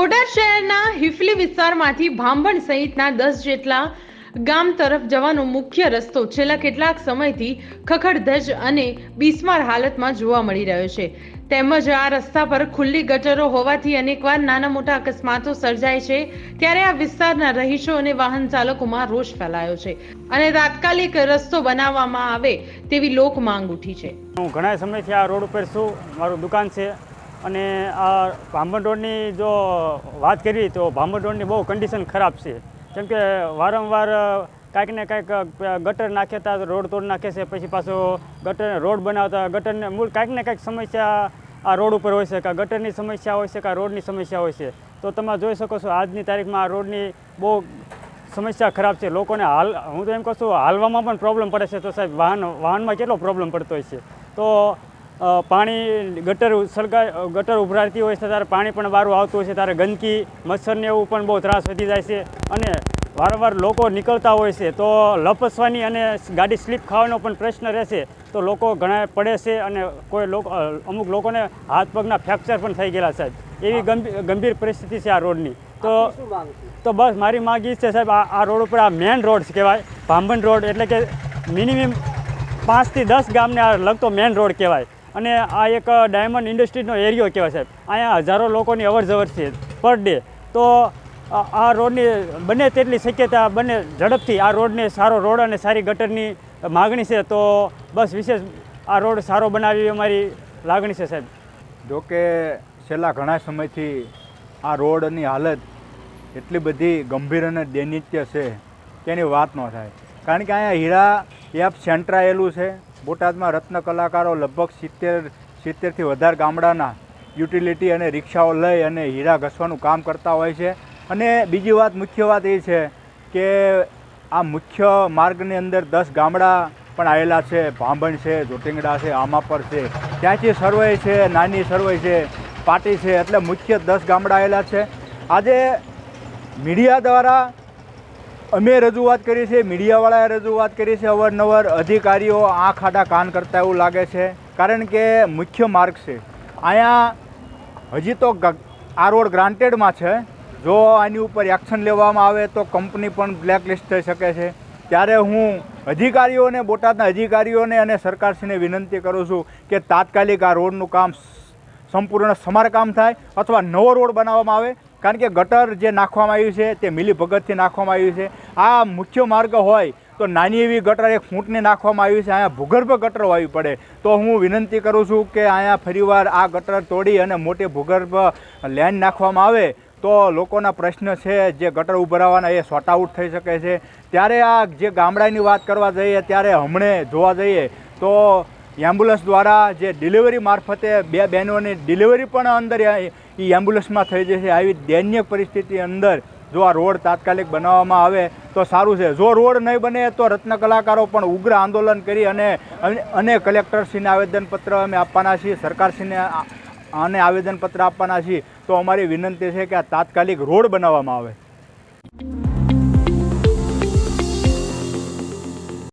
બોટાદ શહેરના હિફલી વિસ્તારમાંથી ભાંભણ સહિતના દસ જેટલા ગામ તરફ જવાનો મુખ્ય રસ્તો છેલ્લા કેટલાક સમયથી ખખડધજ અને બિસ્માર હાલતમાં જોવા મળી રહ્યો છે. તેમજ આ રસ્તા પર ખુલ્લી ગટરો હોવાથી અનેકવાર નાના મોટા અકસ્માતો સર્જાય છે. ત્યારે આ વિસ્તારના રહીશો અને વાહન ચાલકોમાં રોષ ફેલાયો છે અને તાત્કાલિક રસ્તો બનાવવામાં આવે તેવી લોક માંગ ઉઠી છે. હું ઘણા સમયથી આ રોડ ઉપર છું. મારું દુકાન છે. અને આ ભાંભણ રોડની જો વાત કરી તો ભાંભણ રોડની બહુ કન્ડિશન ખરાબ છે. કેમ કે વારંવાર કાંઈક ને કાંઈક ગટર નાખે તા, રોડ તોડ નાખે છે, પછી પાછો ગટર રોડ બનાવતા, ગટરને મૂળ કાંઈક ને કાંઈક સમસ્યા આ રોડ ઉપર હોય છે, કાં ગટરની સમસ્યા હોય છે, કાં રોડની સમસ્યા હોય છે. તો તમે જોઈ શકો છો, આજની તારીખમાં આ રોડની બહુ સમસ્યા ખરાબ છે. લોકોને હાલ, હું તો એમ કહું છું, હાલવામાં પણ પ્રોબ્લેમ પડે છે. તો સાહેબ, વાહન, વાહનમાં કેટલો પ્રોબ્લેમ પડતો હોય છે? તો પાણી ગટર સળગા ગટર ઉભરાતી હોય છે ત્યારે પાણી પણ બહાર આવતું હોય છે ત્યારે ગંદકી મચ્છરને એવું પણ બહુ ત્રાસ વધી જાય છે. અને વારંવાર લોકો નીકળતા હોય છે તો લપસવાની અને ગાડી સ્લીપ ખાવાનો પણ પ્રશ્ન રહેશે. તો લોકો ઘણા પડે છે અને કોઈ લોકો અમુક લોકોને હાથ પગના ફ્રેક્ચર પણ થઈ ગયેલા સાહેબ. એવી ગંભીર ગંભીર પરિસ્થિતિ છે આ રોડની. તો તો બસ મારી માગ એ છે સાહેબ આ આ રોડ ઉપર આ મેન રોડ કહેવાય ભાંભણ રોડ એટલે કે મિનિમમ પાંચથી દસ ગામને આ લગતો મેન રોડ કહેવાય. અને આ એક ડાયમંડ ઇન્ડસ્ટ્રીનો એરિયો કહેવાય સાહેબ. અહીંયા હજારો લોકોની અવર જવર છે પર ડે તો આ રોડની બને તેટલી શક્યતા બને ઝડપથી આ રોડને સારો રોડ અને સારી ગટરની માગણી છે, તો બસ વિશેષ આ રોડ સારો બનાવી અમારી લાગણી છે સાહેબ. જોકે છેલ્લા ઘણા સમયથી આ રોડની હાલત એટલી બધી ગંભીર અને દૈનિત્ય છે, તેની વાત ન થાય. કારણ કે અહીંયા હીરા એપ સેન્ટ્રાયેલું છે. બોટાદમાં રત્ન કલાકારો લગભગ સિત્તેર, સિત્તેરથી વધારે ગામડાના યુટિલિટી અને રિક્ષાઓ લઈ અને હીરા ઘસવાનું કામ કરતા હોય છે. અને બીજી વાત, મુખ્ય વાત એ છે કે આ મુખ્ય માર્ગની અંદર દસ ગામડા પણ આવેલા છે. ભાંભણ છે જોટિંગડા છે, આમાપર છે. ત્યાંથી સર્વે છે, નાની સર્વે છે, પાટી છે, એટલે મુખ્ય દસ ગામડા આવેલા છે. આજે મીડિયા દ્વારા અમે રજૂઆત કરી છે મીડિયાવાળાએ રજૂઆત કરી છે અવારનવાર અધિકારીઓ આંખ આડા કાન કરતા એવું લાગે છે. કારણ કે મુખ્ય માર્ગ છે. અહીંયા હજી તો આ રોડ ગ્રાન્ટેડમાં છે. જો આની ઉપર એક્શન લેવામાં આવે તો કંપની પણ બ્લેકલિસ્ટ થઈ શકે છે. ત્યારે હું અધિકારીઓને, બોટાદના અધિકારીઓને અને સરકારશ્રીને વિનંતી કરું છું કે તાત્કાલિક આ રોડનું કામ સંપૂર્ણ સમારકામ થાય અથવા નવો રોડ બનાવવામાં આવે કારણ કે ગટર જે નાખવામાં આવ્યું છે, તે મિલી ભગતથી નાખવામાં આવ્યું છે. આ મુખ્ય માર્ગ હોય તો નાની એવી ગટર એક ફૂંટને નાખવામાં આવ્યું છે, અહીંયા ભૂગર્ભ ગટર આવી પડે. તો હું વિનંતી કરું છું કે અહીંયા ફરીવાર આ ગટર તોડી અને મોટી ભૂગર્ભ લેન નાખવામાં આવે. તો લોકોના પ્રશ્ન છે, જે ગટર ઉભરાવાના, એ શોર્ટ આઉટ થઈ શકે છે. ત્યારે આ જે ગામડાની વાત કરવા જઈએ, ત્યારે હમણે જોવા જઈએ તો એમ્બ્યુલન્સ દ્વારા જે ડિલિવરી મારફતે બે બહેનોની ડિલિવરી પણ અંદર એ એમ્બ્યુલન્સમાં થઈ જશે. આવી દૈન્ય પરિસ્થિતિ અંદર જો આ રોડ તાત્કાલિક બનાવવામાં આવે તો સારું છે. જો રોડ નહીં બને તો રત્ન કલાકારો પણ ઉગ્ર આંદોલન કરી અને અને કલેક્ટરશ્રીને આવેદનપત્ર અમે આપવાના છીએ, સરકારશ્રીને આને આવેદનપત્ર આપવાના છીએ. તો અમારી વિનંતી છે કે આ તાત્કાલિક રોડ બનાવવામાં આવે.